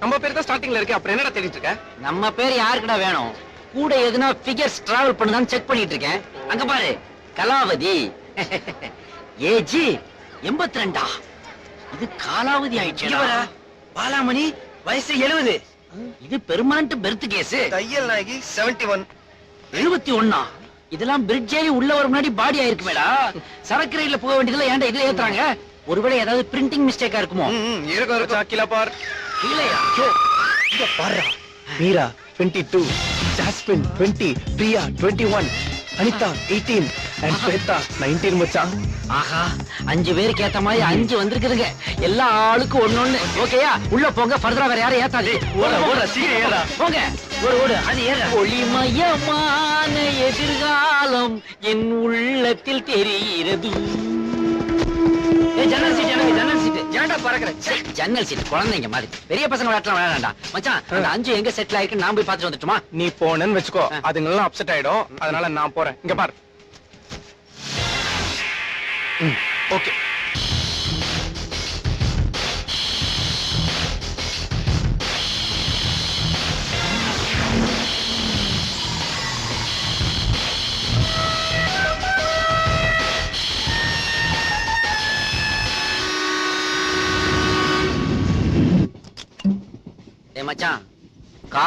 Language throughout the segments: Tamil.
நம்ம பேர் தான் ஸ்டார்டிங்ல இருக்கு. அப்புறம் என்னடா தேடிட்டு இருக்க? நம்ம பேர் யாருக்குடா வேணும்? கூட எதுனா ஃபிகர்ஸ் டிராவல் பண்ணுதான்னு செக் பண்ணிட்டு இருக்கேன். அங்க பாரு கலாவதி. ஏஜி எண்பத்தி ரெண்டா இது காலாவதி ஆயிடுச்சு. பாலாமணி வயசு எழுபது இது பெர்மனன்ட் பெர்த் கேஸ் தையல் நாயகி செவன்டி ஒன் எழுபத்தி ஒண்ணா? இதெல்லாம் பிரிட்ஜ் ஏறி உள்ள வர முன்னாடி பாடி ஆயிருக்குமேடா. சரக்கு ரயில்ல போக வேண்டியதுல ஏன்டா இதுல ஏத்துறாங்க? ஒருவேளை ஏதாவது பிரிண்டிங் மிஸ்டேக்கா இருக்குமோ? இருக்கும் இருக்கும். பார் கீழையா இங்க பாருடா. மீரா 22 ஜாஸ்மின் 20 பிரியா 21 அனிதா 18 அண்ட் ஸ்வேதா 19 மச்சான் ஆஹா அஞ்சு பேருக்கு ஏத்த மாதிரி அஞ்சு வந்திருக்குதுங்க. எல்லா ஆளுக்கும் ஒண்ணு ஓகேயா? உள்ள போங்க ஃபர்தரா வேற யாரும் ஏத்தாது. ஓட, ஓட, சீக்கிரம் ஏறுடா. போங்க. ஓடு ஓடு அது ஏற ஒளிமயமான எதிர்காலம் என் உள்ளத்தில் தெரிகிறது. ஜன்னல் சீட் எனக்கு ஜன்னல் சீட் ஏன்டா பறக்குற? ச்சே, ஜன்னல் சீட் குழந்தைங்க மாதிரி. பெரிய பசங்க விளையாட்டலாம் விளையாடா மச்சான் அந்த அஞ்சு எங்க செட்டில் ஆயிருக்கு நான் போய் பார்த்துட்டு வந்துட்டுமா? நீ போனேன்னு வச்சுக்கோ. அதுங்கெல்லாம் அப்செட் ஆயிடும். அதனால நான் போறேன். இங்க பார். ஓகே.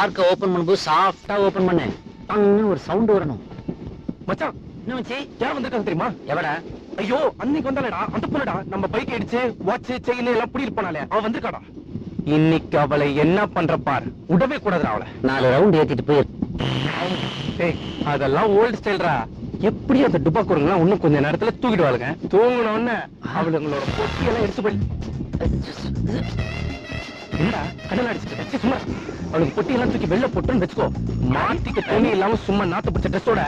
கார்க்க ஓபன் பண்ணும்போது சாஃப்டா ஓபன் பண்ணு. டங்குன்னு ஒரு சவுண்ட் வரணும். மச்சான் என்ன மச்சி? யார் வந்திருக்காங்க தெரியுமா? எவடா? ஐயோ அன்னைக்கு வந்தாலடா அந்த பொண்ணுடா. நம்ம பைக் அடிச்சு வாட்ச் செயின் எல்லாம் புடிட்டு போனாலே அவ வந்திருக்காடா? இன்னைக்கு அவளை என்ன பண்ற பார்? விடவே கூடாதுடா அவளை. நாலு ரவுண்ட் ஏத்திட்டு போயிரு. ஏய் அதெல்லாம் ஓல்ட் ஸ்டைல்ரா எப்படி அந்த டுபாக்கூருங்கலாம் இன்னும் கொஞ்ச நேரத்துல தூக்கிடுவாளுங்க? தூங்கின உடனே அவளுங்களோட பொட்டியெல்லாம் எடுத்து போய். என்னடா? கடல் அடிச்சுட்டு சும்மா. இரு. அவளுக்கு பொட்டியெல்லாம் தூக்கி வெளில போட்டுன்னு வச்சுக்கோ. மாட்டிக்க துணி இல்லாம சும்மா நாத்து பிடிச்ச ட்ரெஸ்ஸோட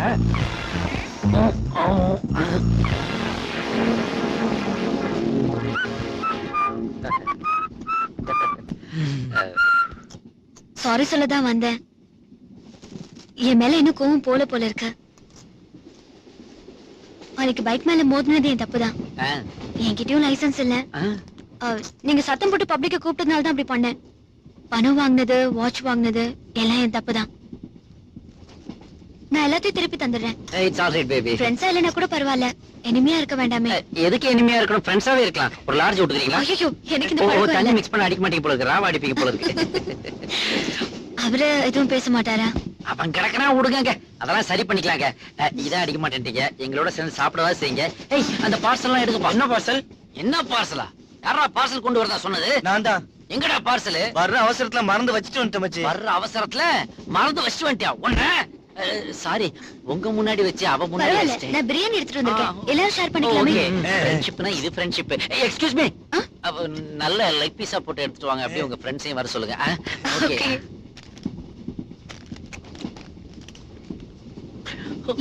சாரி சொல்ல தான் வந்தேன். என் மேல இன்னும் கோவம் போல போல இருக்கு. அன்னைக்கு பைக் மேல மோதினது என் தப்புதான். என்கிட்டயும் லைசென்ஸ் இல்ல. நீங்க சத்தம் போட்டு பப்ளிக்க கூப்பிட்டதுனால தான் அப்படி பண்ணேன். பணம் வாங்கினது வாட்ச் வாங்கினது எல்லாம் என் தப்புதான். நான் எல்லாத்தையும் திருப்பி தந்துடுறேன். All right, baby. ஃப்ரெண்ட்ஸா இல்லைன்னா கூட பரவாயில்ல. இனிமையா இருக்க வேண்டாமே. எதுக்கு இனிமையா இருக்கணும்? ஃப்ரெண்ட்ஸாவே இருக்கலாம். ஒரு லார்ஜ் விட்டுக்கிறீங்களா? ஐயோ எனக்கு இந்த பழக்கம் தண்ணி மிக்ஸ் பண்ண அடிக்க மாட்டீங்க போல இருக்கு. ராவ அடிப்பீங்க போல இருக்கு. அவரு எதுவும் பேச மாட்டாரா? அவன் கிடக்குறா விடுங்க அதெல்லாம் சரி பண்ணிக்கலாங்க. இதான் அடிக்க மாட்டேன்றீங்க எங்களோட சேர்ந்து சாப்பிடவா செய்யுங்க. ஏய் அந்த பார்சல் எல்லாம் எடுக்கப்பா என்ன பார்சல் என்ன பார்சலா யாரா பார்சல் கொண்டு வரதா சொன்னது? நான் தான். எங்கடா பார்சல்? வர்ற அவசரத்துல மறந்து வச்சுட்டு வந்துட்டேன் மச்சி. வர்ற அவசரத்துல மறந்து வச்சுட்டு வந்துட்டியா? ஒண்ணு சாரி உங்க முன்னாடி வச்சு அவ முன்னாடி வச்சிட்டேன். நான் பிரியாணி எடுத்துட்டு வந்திருக்கேன். எல்லாரும் ஷேர் பண்ணிக்கலாமே? ஃப்ரெண்ட்ஷிப்னா இது ஃப்ரெண்ட்ஷிப் எக்ஸ்கியூஸ் மீ? நல்ல லெக் பீஸா போட்டு எடுத்துட்டு வாங்க. அப்படியே உங்க ஃப்ரெண்ட்ஸையும் வர சொல்லுங்க. ஓகே.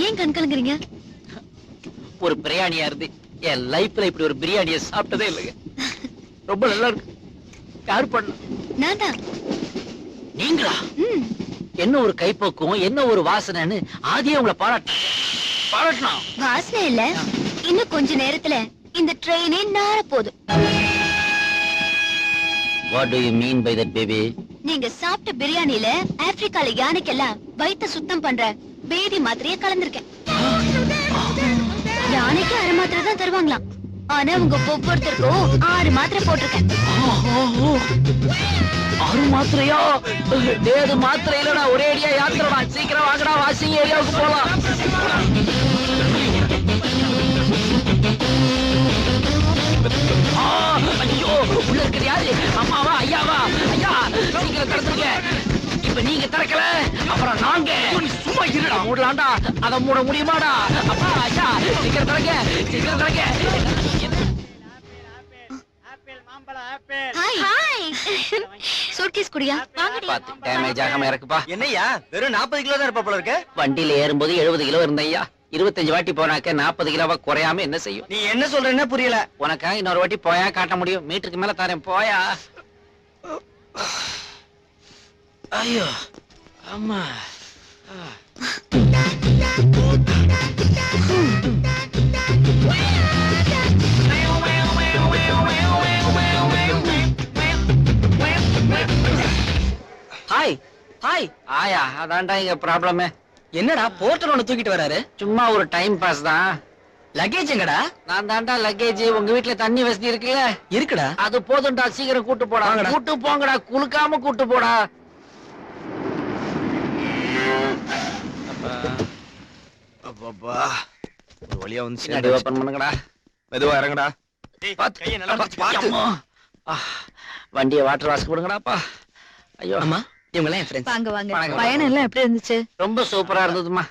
ஏன் கண் கலங்குறீங்க? ஒரு பிரியாணியா இருந்து என் லைஃப்ல இப்படி ஒரு பிரியாணியை சாப்பிட்டதே இல்லைங்க. ரொம்ப நல்லா இருக்கு. யாரு பண்ண நான்? தான் நீங்களா என்ன ஒரு கைப்பக்குவம் என்ன ஒரு வாசனைன்னு ஆதியே உங்களை பாராட்ட பாராட்டணும். வாசனை இல்ல. இன்னும் கொஞ்ச நேரத்துல இந்த ட்ரெயினே நார போகுது what do you mean by that baby நீங்க சாப்பிட்ட பிரியாணில ஆப்பிரிக்கால யானைக்கெல்லாம் வயித்த சுத்தம் பண்ற பேதி மாத்திரைய கலந்திருக்கேன். யானைக்கு அரை மாத்திரை தான் தருவாங்களாம். ஆனா உங்க ஒவ்வொருத்தருக்கும் ஆறு மாத்திரை போட்டிருக்கேன். ஆறு மாத்திரையா? டேய் மாத்திரை இல்லடா. ஒரே அடியா யாத்திரடா. சீக்கிரம் வாங்கடா. வாஷிங் ஏரியாவுக்கு போலாம். ஐயோ உள்ள இருக்கிற யாரு? அம்மாவா? ஐயாவா? ஐயா சீக்கிரம் திறந்துருங்க. இப்ப நீங்க திறக்கல அப்புறம் நாங்க. சும்மா இருடா. மூடலாம்டா. அதை மூட முடியுமாடா? அப்பா ஐயா சீக்கிரம் திறங்க. சீக்கிரம் திறங்க. சூட்கேஸ் குடியா. வாங்கடி. பாத்து டேமேஜ் ஆகாம இறக்குப்பா. என்னய்யா? வெறும் 40 கிலோ தான் இருப்பா போல இருக்க. வண்டியில ஏறும்போது எழுபது கிலோ இருந்தையா இருபத்தஞ்சு வாட்டி போனாக்க நாற்பது கிலோவா குறையாம என்ன செய்யும்? நீ என்ன சொல்றேன்னு புரியல. உனக்கா இன்னொரு வாட்டி போயா காட்ட முடியும். மீட்டருக்கு மேல தரேன் போயா. ஐயோ அம்மா. ஹாய் ஆயா அதான்டா இங்க ப்ராப்ளமே என்னடா போர்ட்டல் ஒண்ணு தூக்கிட்டு வராரு? சும்மா ஒரு டைம் பாஸ் தான். லக்கேஜ் எங்கடா? நான் தான்டா லக்கேஜ் உங்க வீட்ல தண்ணி வசதி இருக்குல்ல? இருக்குடா. அது போதும்டா சீக்கிரம் கூட்டு போடா. கூட்டு போங்கடா குலுக்காம கூட்டு போடா. அப்பப்பா ஒரு வழியா வந்து சேர்ந்தாச்சு. ஓபன் பண்ணுங்கடா. மெதுவா இறங்குடா. பாத்து கையை நல்லா பாத்து, வண்டியை வாட்டர் வாஷ் கொடுங்கடாப்பா. ஐயோ. அம்மா. இவங்க எல்லாம் என் ஃப்ரெண்ட்ஸ் வாங்க வாங்க. பயணம் எல்லாம் எப்படி இருந்துச்சு? ரொம்ப சூப்பரா இருந்ததுமா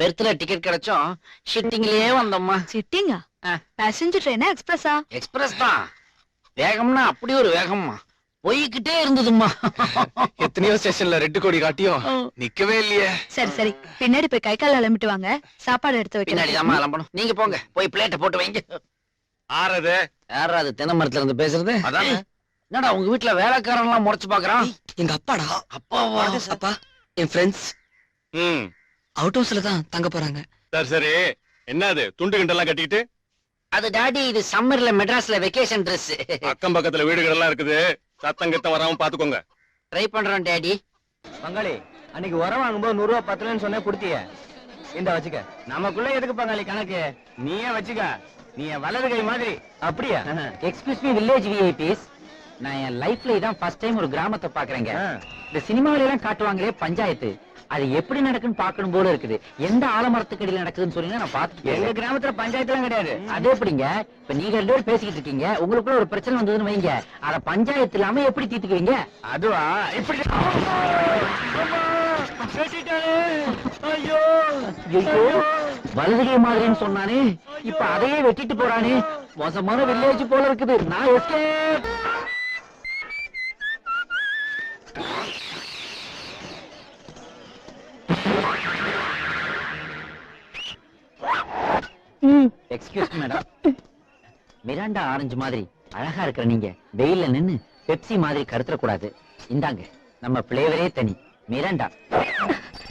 பெர்த்ல டிக்கெட் கிடைச்சோம் ஷிட்டிங்லயே வந்தோம்மா. சிட்டிங்கா ஆ. பேசஞ்சர் ட்ரெயினா எக்ஸ்பிரஸா எக்ஸ்பிரஸ் தான். வேகம்னா அப்படி ஒரு வேகம்மா. போய்கிட்டே இருந்ததுமா எத்தனையோ ஸ்டேஷன்ல ரெட்டு கொடி காட்டியும் நிக்கவே இல்லையே. சரி சரி. பின்னாடி போய் கை கால் அலம்பிட்டு வாங்க. சாப்பாடு எடுத்து பின்னாடி வைக்கிறேன் தான் அலம்பணும். நீங்க போங்க. போய் பிளேட்டை போட்டு வைங்க. ஆறது. யாரா அது தென்னை மரத்துல இருந்து பேசுறது. அதானே. என்னடா உங்க வீட்டுல வேலைக்காரன் எல்லாம் முறைச்சு பாக்குறான்? எங்க அப்பாடா? அப்பாவா அப்பா. என் ஃப்ரெண்ட்ஸ் ம். அவுட் ஹவுஸ்ல தான் தங்க போறாங்க. சரி சரி. என்ன அது துண்டு கிண்டெல்லாம் கட்டிக்கிட்டு? அது டாடி இது சம்மர்ல மெட்ராஸ்ல வெக்கேஷன் Dress. அக்கம் பக்கத்துல வீடுகள் எல்லாம் இருக்குது. சத்தம் கித்தம் வராம பாத்துக்கோங்க. ட்ரை பண்றோம் டாடி. பங்காளி அன்னைக்கு உரம் வாங்கும்போது நூறு ரூபாய் பத்தலன்னு சொன்ன கொடுத்திய. இந்த வச்சுக்க. நமக்குள்ள எதுக்கு பங்காளி கணக்கு? நீயே வச்சுக்க. நீ வலது கை மாதிரி. அப்படியா? எக்ஸ்கியூஸ் மீ வில்லேஜ் விஐபிஸ் நான் என் லைஃப்ல இதான் ஃபர்ஸ்ட் டைம் ஒரு கிராமத்தை பாக்குறேங்க. இந்த சினிமாவில எல்லாம் காட்டுவாங்களே பஞ்சாயத்து. அது எப்படி நடக்குன்னு பார்க்கணும் போல இருக்குது. எந்த ஆலமரத்துக்கு அடியில நடக்குதுன்னு சொல்லுங்க நான் பார்த்துட்டு எங்க. கிராமத்துல பஞ்சாயத்து எல்லாம் கிடையாது. அது எப்படிங்க? இப்ப நீங்க ரெண்டு பேரும் பேசிக்கிட்டு இருக்கீங்க. உங்களுக்குள்ள ஒரு பிரச்சனை வந்ததுன்னு வைங்க. அத பஞ்சாயத்து இல்லாம எப்படி தீர்த்துக்குவீங்க? அதுவா? இப்படி ஐயோ. ஐயோ. வலதுகை மாதிரின்னு சொன்னானே. இப்ப அதையே வெட்டிட்டு போறானே. மோசமான வில்லேஜ் போல இருக்குது. நான் escape excuse madam Miranda orange மாதிரி அழகா இருக்கிற நீங்க வெயில்ல நின்னு பெப்சி மாதிரி கருத்துற கூடாது. இந்தாங்க நம்ம பிளேவரே தனி. மிராண்டா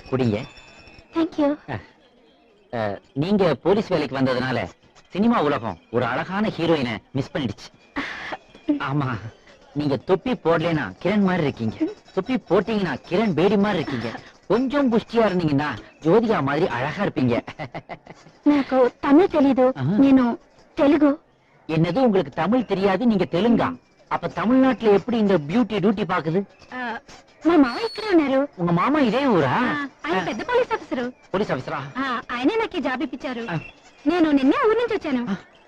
குடிங்க. தேங்க்யூ நீங்க போலீஸ் வேலைக்கு வந்ததுனால சினிமா உலகம் ஒரு அழகான ஹீரோயினை மிஸ் பண்ணிடுச்சு. ஆமா நீங்க தொப்பி போடலைன்னா கிரண் மாதிரி இருக்கீங்க. தொப்பி போட்டீங்கன்னா கிரண் பேடி மாதிரி இருக்கீங்க. கொஞ்சம் புஷ்டியா இருந்தீங்கன்னா ஜோதிகா மாதிரி அழகா இருப்பீங்க నాకు తమిళ తెలీదు ఆహా. నేను తెలుగు என்னது உங்களுக்கு தமிழ் தெரியாது நீங்க தெலுங்கா அப்ப தமிழ்நாட்டுல எப்படி இந்த பியூட்டி டியூட்டி பாக்குது మా మామ ఇక్కడ ఉన్నారు உங்க மாமா இதே ஊரா ఆ, ఆయన పెద్ద పోలీస్ ఆఫీసరు போலீஸ் ஆபீசரா ఆ, ఆయనే నాకు ఈ జాబ్ ఇప్పించారు ఆ. నేను నిన్నే ఊరి నుంచి వచ్చాను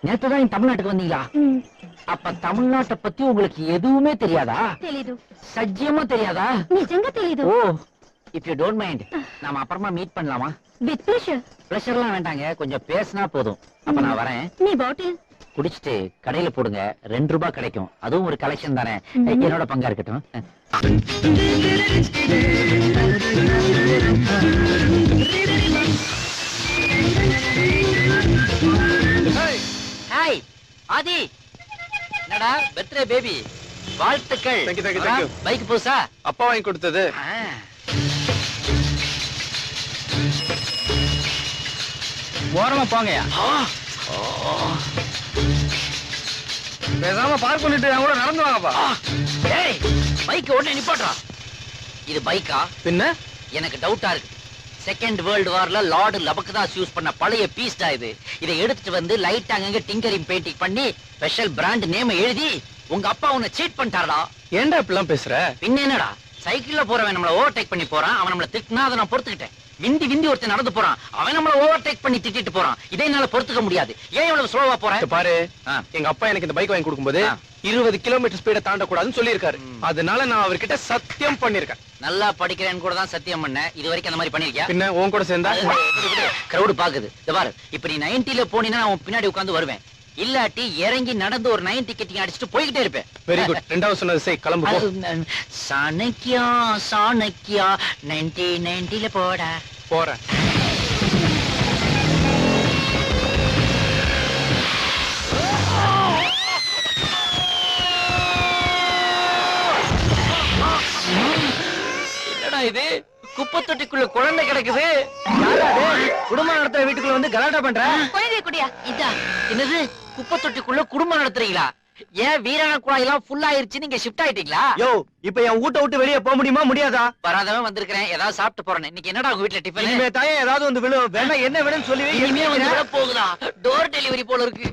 நேத்து தான் தமிழ்நாட்டுக்கு வந்தீங்களா ఉమ్, அப்ப தமிழ்நாட்டை பத்தி உங்களுக்கு எதுவுமே தெரியாதா తెలీదు சத்தியமா தெரியாதா నిజంగా తెలీదు ஓ இஃப் யூ டோன்ட் மைண்ட் நாம அப்புறமா மீட் பண்ணலாமா? வித் ப்ளஷர் ப்ளஷர்லாம் வேண்டாங்க கொஞ்சம் பேசினா போதும். அப்ப நான் வரேன். நீ பாட்டில் குடிச்சிட்டு கடையில போடுங்க ரெண்டு ரூபாய் கிடைக்கும். அதுவும் ஒரு கலெக்ஷன் தானே. என்னோட பங்கா இருக்கட்டும். ஹாய். ஆதி. என்னடா பர்த்டே பேபி வாழ்த்துக்கள். பைக் புதுசா? அப்பா வாங்கி கொடுத்தது. ஓரமா போங்கயா பேசாம பார்க் பண்ணிட்டு என் கூட நடந்து வாங்கப்பா. டேய் பைக் உடனே நிப்பாட்றா இது பைக்கா பின்ன? எனக்கு டவுட்டா இருக்கு. செகண்ட் வேர்ல்டு வார்ல லார்டு லபக்தாஸ் யூஸ் பண்ண பழைய பீஸ்டா இது. இதை எடுத்துட்டு வந்து லைட் அங்கங்க டிங்கரிங் பெயிண்டிங் பண்ணி ஸ்பெஷல் பிராண்ட் நேம் எழுதி உங்க அப்பா உன்னை சீட் பண்ணிட்டாரடா. ஏன்டா இப்படிலாம் பேசுற? பின்ன என்னடா? சைக்கிள்ல போறவன் நம்மள ஓவர்டேக் பண்ணி போறான் அவன் நம்மள திட்டினா அதை நான் பொறுத்துக்கிட்டேன். விந்தி விந்தி ஒருத்தன் நடந்து போறான். அவன் நம்மள ஓவர்டேக் பண்ணி திட்டிட்டு போறான். இதை என்னால பொறுத்துக்க முடியாது. ஏன் இவ்வளவு ஸ்லோவா போறேன்? பாரு. எங்க அப்பா எனக்கு இந்த பைக் வாங்கி கொடுக்கும்போது. இருபது கிலோமீட்டர் ஸ்பீட தாண்டக்கூடாதுன்னு சொல்லியிருக்காரு. அதனால நான் அவர்கிட்ட சத்தியம் பண்ணிருக்கேன் நல்லா படிக்கிறேன்னு கூட தான் சத்தியம் பண்ணேன் இது வரைக்கும் அந்த மாதிரி பண்ணிருக்கியா பின்ன உன் கூட சேர்ந்தா கிரௌடு பாக்குது. பாரு. இப்ப நீ நைன்டில போனீங்கன்னா நான் பின்னாடி உட்கார்ந்து வருவேன். இல்லாட்டி இறங்கி நடந்து ஒரு நைன் டிக்கெட்டிங் அடிச்சுட்டு போய்கிட்டே இருப்பேன். வெரி குட் ரெண்டாவது சொன்னது செய் கிளம்பு சாணக்கியா சாணக்கியா நைன்டி நைன்டில போடா. போறேன். என்னடா இது? குப்பை தொட்டிக்குள்ள குழந்தை கிடக்குது. குடும்பம் நடத்துற வீட்டுக்குள்ள வந்து கலாட்டா பண்ற? குழந்தை குடியா? இதா என்னது? குப்பை தொட்டிக்குள்ள குடும்பம் நடத்துறீங்களா? ஏன் வீராண குழாய் எல்லாம் ஃபுல் ஆயிருச்சு நீங்க ஷிஃப்ட் ஆயிட்டீங்களா? யோ இப்ப என் வீட்டை விட்டு வெளியே போக முடியுமா முடியாதா? வராதவன் வந்திருக்கிறேன். ஏதாவது சாப்பிட்டு போறேன் இன்னைக்கு என்னடா உங்க வீட்ல டிஃபன் இனிமே தாயே ஏதாவது வந்து விழும் வேணா என்ன வேணும்னு சொல்லி இனிமே வந்து. விழ போகுதா? டோர் டெலிவரி போல இருக்கு.